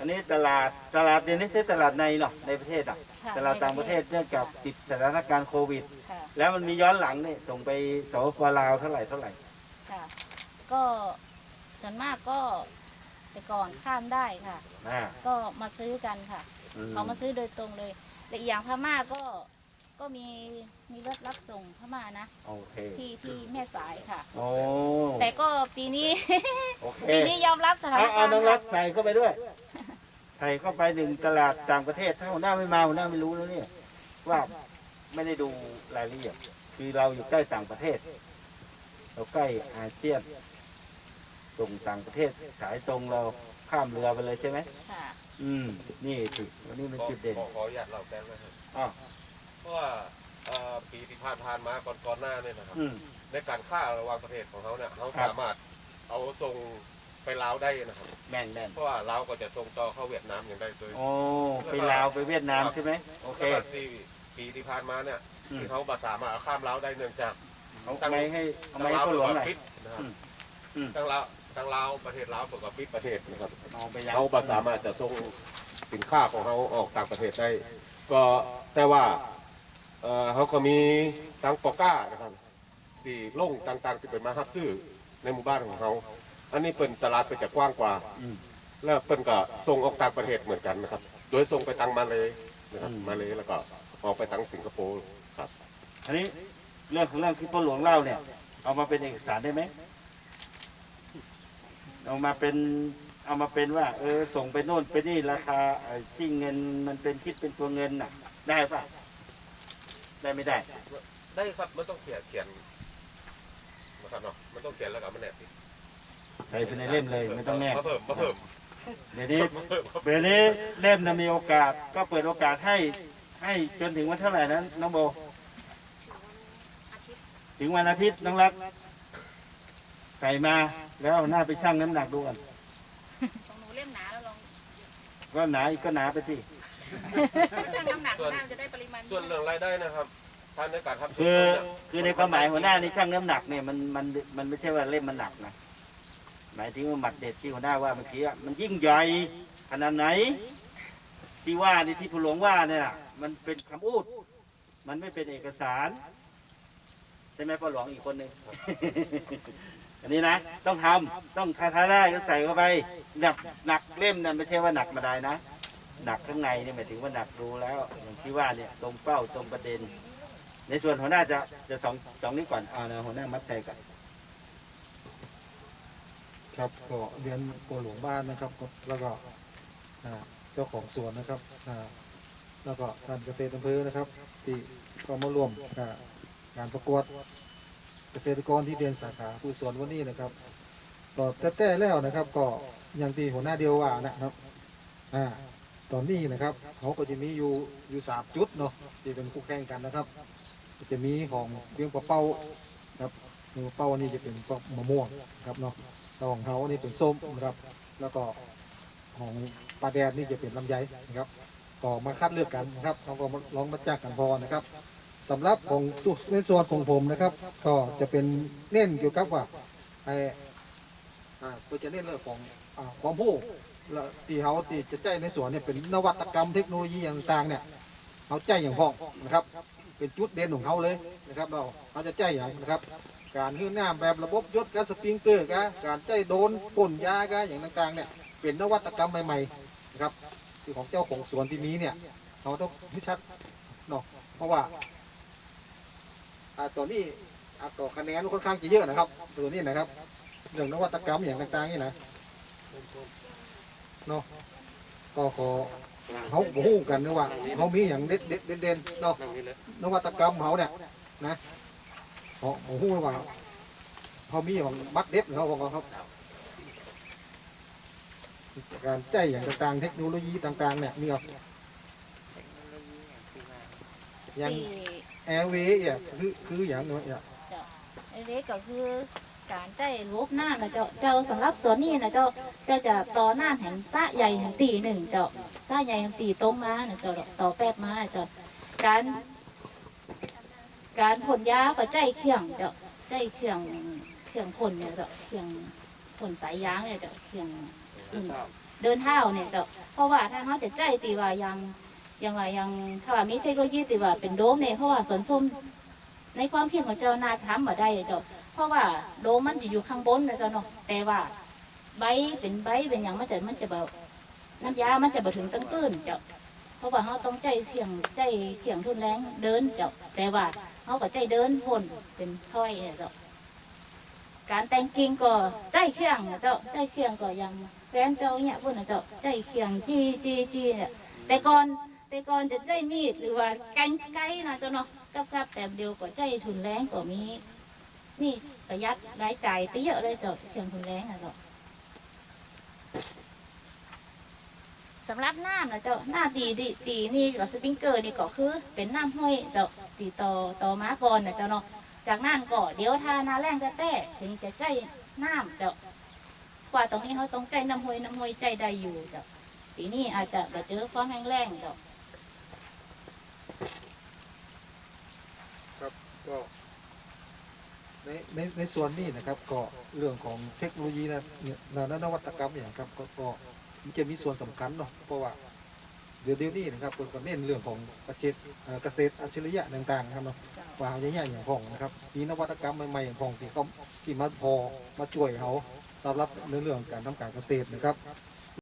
อันนี้ตลาดตลาดเดี๋ยวนี้ใช่ตลาดในเนาะในประเทศอะค่ะตลาดต่างประเทศเนื่องจากติดสถานการณ์โควิด ค่ะแล้วมันมีย้อนหลังเนี่ยส่งไปสปปลาวเท่าไหร่เท่าไหร่ ค่ะ ก็ส่วนมากก็แต่ก่อนข้ามได้ค่ะ อ่าก็มาซื้อกันค่ะ อืมเขามาซื้อโดยตรงเลยแต่อีกอย่างพม่าก็ก็มีมีรถรับส่งพม่านะ โอเคที่ที่แม่สายค่ะ โอ้แต่ก็ปีนี้ โอเคปีนี้ยอมรับสถานเอากาเอารณ์น้องรักค่ะใส่เข้าไปด้วย ใส่เข้าไปหนึ่งตลาดต่างประเทศถ้าหัวหน้าไม่มาหัวหน้าไม่รู้แล้วเนี่ยว่าไม่ได้ดูรายละเอียดคือเราอยู่ใกล้ต่างประเทศ เราใกล้อาเซียนส่งต่างประเทศสายตรงเราข้ามเรือไปเลยใช่ไหมค่ะอืม นี่จุดวันนี้เป็นจุดเด่นขอขออนุญาตเราแจ้งนะครับอ๋อเพราะว่าเอ่อปีที่ผ่านผ่านมาก่อนก่อนหน้าเนี่ยนะครับ อืม ในการฆ่าระหว่างประเทศของเขาเนี่ยเขาครับ สามารถเอาส่ง ไปลาวได้นะครับ แม่นแม่นเพราะว่าลาวก็จะส่งต่อเข้าเวียดนามอย่างได้โดยโอ้ไปลาวไปเวียดนามใช่ไหมโอเคสำหรับที่ปีที่ผ่านมาเนี่ยอืม ที่เขาบาสามารถเอาข้ามลาวได้เนื่องจากเอาไม้ให้เอาไม้ทางให้ลาวพ่อหลวงหน่อย ปิดนะครับอืมอืมทางลาวทางลาวประเทศลาวประกอบปิดประเทศนะครับเอาไปยังเขาบาสามารถจะส่งสินค้าของเขาออกต่างประเทศได้ ก็แต่ว่าเอ่อเขาก็มีตังปอก้านะครับที่ลงต่างๆที่เป็นมาฮับซื้อในหมู่บ้านของเขา อันนี้เป็นตลาดไปจะกว้างกว่า อืม แล้วเป็นก็ส่งออกต่างประเทศเหมือนกันนะครับ โดยส่งไปทางมาเลยนะครับอืม มาเลยแล้วก็ออกไปทางสิงคโปร์ครับ อันนี้เรื่องของเรื่องที่พ่อหลวงเล่าเนี่ย เอามาเป็นเอกสารได้ไหมเอามาเป็นเอามาเป็นว่า เออ ส่งไปโน่นไปนี่ราคาไอ้ที่เงินมันเป็นคิดเป็นตัวเงินน่ะ ได้ปะได้ไม่ได้ ได้ครับมันต้องเขียนเขียนนะครับเนาะมันต้องเขียนแล้วก็มันแนบ ใส่ไปในเล่มเลยไม่ต้องแนบมาเพิ่มมาเพิ่มเดี๋ยวนี้มาเพิ่มเดี๋ยวนี้เล่มนะมีโอกาสก็เปิดโอกาสให้ ให้จนถึงวันเท่าไหร่นั้นน้องโบ ถึงวันอาทิตย์น้องรัก ใส่มาแล้วเอาหน้าไปชั่งน้ำหนักดูกันของหนูเล่มหนาแล้วลองก็หนาอีกก็หนาไปสิชั่งน้ำหนักน่าจะได้ปริมาณส่วนเรื่องรายได้นะครับท่านในการทำคือเนี่ยคือในความหมายหัวหน้านี่ชั่งน้ำหนักเนี่ยมันมันมันไม่ใช่ว่าเล่มมันหนักนะ หมายถึงว่าหมัดเด็ดที่หัวหน้าว่าเมื่อกี้มันยิ่งใหญ่ขนาดไหน ที่ว่านี่ที่ผู้หลวงว่าเนี่ยมันเป็นคำพูดมันไม่เป็นเอกสารใช่ไหมพ่อหลวงอีกคนหนึ่งอันนี้นะ ต้องทำต้องคาทาได้ก็ใส่เข้าไปหนักหนักเล่มนั่นไม่ใช่ว่าหนักมาได้นะหนักข้างในเนี่ยหมายถึงว่าหนักรู้แล้ว อย่างที่ว่าเนี่ยตรงเป้าตรงประเด็น ในส่วนหัวหน้าจะจะสองสองนี้ก่อนเอาหัวหน้ามัดใจก่อน ครับก็เรียนโปรหลวงบ้านนะครับ แล้วก็เจ้าของสวนนะครับแล้วก็ท่านเกษตรอำเภอนะครับ ที่ก็มาร่วมงานประกวดเกษตรกรที่เรียนสาขาผู้สวนวันนี้นะครับก็แต่แล้วนะครับ ก็อย่างที่หัวหน้าเดียวว่านะครับอ่าตอนนี้นะครับเขาก็จะมีอยู่อยู่สามจุดเนาะที่เป็นคู่แข่งกันนะครับ จะมีของเพียงปะเป้าครับเพียงปะเป้านี่จะเป็นปะมะม่วงครับเนาะ ของเขานี่เป็นส้มนะครับ แล้วก็ของปลาแดดนี่จะเป็นลำไยนะครับก็มาคัดเลือกกันนะครับเขาก็ลองมาจากกันพอนะครับสำหรับของส่วนในส่วนของผมนะครับ ก็จะเป็นเน้นเกี่ยวกับว่าไอ้อ่าก็จะเน้นเรื่องของอ่าความผู้แล้วที่เขาที่จะใจในสวนเนี่ยเป็นนวัตกรรมเทคโนโลยีต่างๆเนี่ยเขาใจอย่างพ้องนะครับ เป็นจุดเด่นของเขาเลยนะครับ เราเขาจะใจอย่างนะครับ การฮื้อน้ำแบบระบบยศการสปริงเกอร์กะการใจโดนพ่นยากะอย่างต่างๆเนี่ยเป็นนวัตกรรมใหม่ๆนะครับที่ของเจ้าของสวนที่มีเนี่ยเขาต้องให้ชัดเนาะเพราะว่าอาตัวนี้อาต่อคะแนนค่อนข้างจะเยอะนะครับ ตัวนี้นะครับเรื่องนวัตกรรมอย่างต่างๆนี่นะเนาะก็ขอ เขาบฮู้กันนะว่าเขามีอย่างเด็ดเด็ดๆเด่นๆเนาะนวัตกรรมเขาเนี่ยนะเขาเขาพูดว่าเขามีของบัตรเด็ดของเขาของเขาครับการใจอย่างต่างๆ เทคโนโลยีต่างๆเนี่ยมีเอาอย่างที่แอร์เวเนี่ยคือคืออย่างเนาะเนี่ยไอ้เล็กก็คือ การใจลบหน้านะเจ้าเจ้าสำหรับสวนนี่นะเจ้าเจ้าจะต่อหน้าแห่งสะใหญ่แห่งตีหนึ่งเจ้าสะใหญ่แห่งตีต้มมานะเจ้าต่อแป๊บมาเจ้าการการผลยาก็ใจเขี่ยงเจ้าใจเขี่ยงเขี่ยงผลเนี่ยเจ้าเขี่ยงผลสายยางเนี่ยเจ้าเขี่ยงอืมเดินเท้าเนี่ยเจ้าเพราะว่าถ้าเขาจะใจตีว่ายังยังว่ายังถ้าว่ามีเทคโนโลยีตีว่าเป็นโดมเนี่ยเพราะว่าสวนส้มในความคิดของเจ้านาทำมาได้เจ้าเพ ราะว่าโดมมันจะอยู่ข้างบนนะเจ้าเนาะแต่ว่าใบเป็นใบเป็นอย่างมันจะมันจะแบบน้ำยามันจะบ่ถึงตั้งตื้นเจ้าเพราะว่าเขาต้องใจเสี่ยงใจเสี่ยงทุนแรงเดินเจ้าแต่ว่าเขาก็ใจเดินพ่นเป็นถ้อยเจ้าการแต่งกิ่งก็ใจเคียงนะเจ้าใจเคียงก็ยังแฟนเจ้าเนี่ยพ่นนะเจ้าใจเคียงจีจีจีเนี่ยแต่ก่อนแต่ก่อนจะใจมีดหรือว่าแกงไก่นะเจ้าเนาะกับกับแต่เดียวก็ใจทุนแรงก็มี นี่ประหยัดรายจ่ายไปเยอะเลยเจ้าเคียงทุนแรงนะเจ้าสำหรับน้ำนะเจ้าหน้าตีตีตีนี่กับสปริงเกอร์นี่ก็คือเป็นน้ำห้อยเจ้าตีต่อต่อมาก่อนนะเจ้าเนาะจากนั้นก็เดี๋ยวทานาแรงแต่แต่ถึงจะใจน้ำเจ้ากว่าตรงนี้เขาต้องใจน้ำห้อยน้ำห้อยใจได้อยู่เจ้าปีนี้อาจจะแบบเจอความแห้งแล้งเจ้าก็ ในในในส่วนนี้นะครับก็เรื่องของเทคโนโลยีนะนี่ยและนวัตกรรมอย่างครับก็ก็มันจะมีส่วนสำคัญเนาะเพราะว่าเดี๋ยวเดี๋ยวนี้นะครับก็เน้นเรื่องของเกษตรเอ่อเกษตรอัจฉริยะต่างๆนะครับเนาะว่าเอาใหญ่อย่างของนะครับมีนวัตกรรมใหม่ๆอย่างของที่เขาที่มาพอมาช่วยเขาสำหรับในเรื่องการทำการเกษตรนะครับ